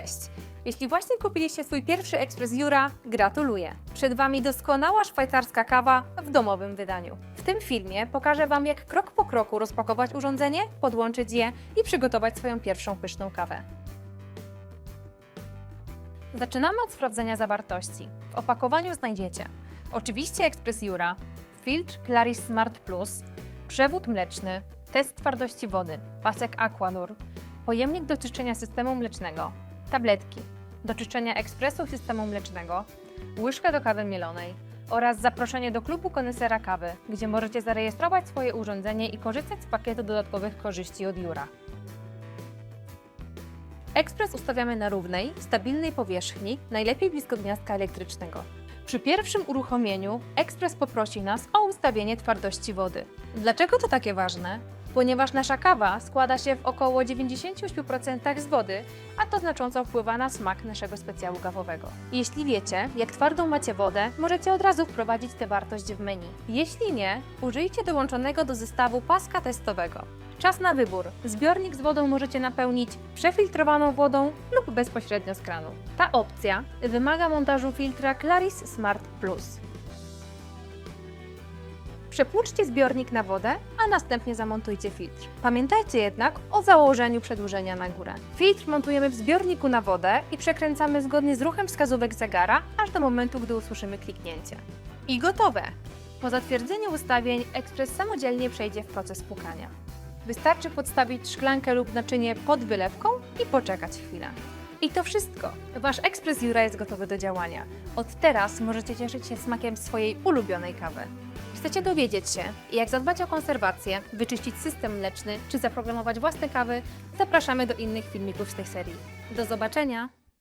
Cześć! Jeśli właśnie kupiliście swój pierwszy ekspres Jura, gratuluję! Przed Wami doskonała szwajcarska kawa w domowym wydaniu. W tym filmie pokażę Wam, jak krok po kroku rozpakować urządzenie, podłączyć je i przygotować swoją pierwszą pyszną kawę. Zaczynamy od sprawdzenia zawartości. W opakowaniu znajdziecie oczywiście ekspres Jura, filtr Claris Smart Plus, przewód mleczny, test twardości wody, pasek Aquanur, pojemnik do czyszczenia systemu mlecznego, tabletki do czyszczenia ekspresu systemu mlecznego, łyżka do kawy mielonej oraz zaproszenie do klubu konesera kawy, gdzie możecie zarejestrować swoje urządzenie i korzystać z pakietu dodatkowych korzyści od Jura. Ekspres ustawiamy na równej, stabilnej powierzchni, najlepiej blisko gniazdka elektrycznego. Przy pierwszym uruchomieniu ekspres poprosi nas o ustawienie twardości wody. Dlaczego to takie ważne? Ponieważ nasza kawa składa się w około 98% z wody, a to znacząco wpływa na smak naszego specjału kawowego. Jeśli wiecie, jak twardą macie wodę, możecie od razu wprowadzić tę wartość w menu. Jeśli nie, użyjcie dołączonego do zestawu paska testowego. Czas na wybór. Zbiornik z wodą możecie napełnić przefiltrowaną wodą lub bezpośrednio z kranu. Ta opcja wymaga montażu filtra Claris Smart Plus. Przepłuczcie zbiornik na wodę, a następnie zamontujcie filtr. Pamiętajcie jednak o założeniu przedłużenia na górę. Filtr montujemy w zbiorniku na wodę i przekręcamy zgodnie z ruchem wskazówek zegara, aż do momentu, gdy usłyszymy kliknięcie. I gotowe! Po zatwierdzeniu ustawień ekspres samodzielnie przejdzie w proces płukania. Wystarczy podstawić szklankę lub naczynie pod wylewką i poczekać chwilę. I to wszystko. Wasz ekspres Jura jest gotowy do działania. Od teraz możecie cieszyć się smakiem swojej ulubionej kawy. Chcecie dowiedzieć się, jak zadbać o konserwację, wyczyścić system mleczny czy zaprogramować własne kawy? Zapraszamy do innych filmików z tej serii. Do zobaczenia!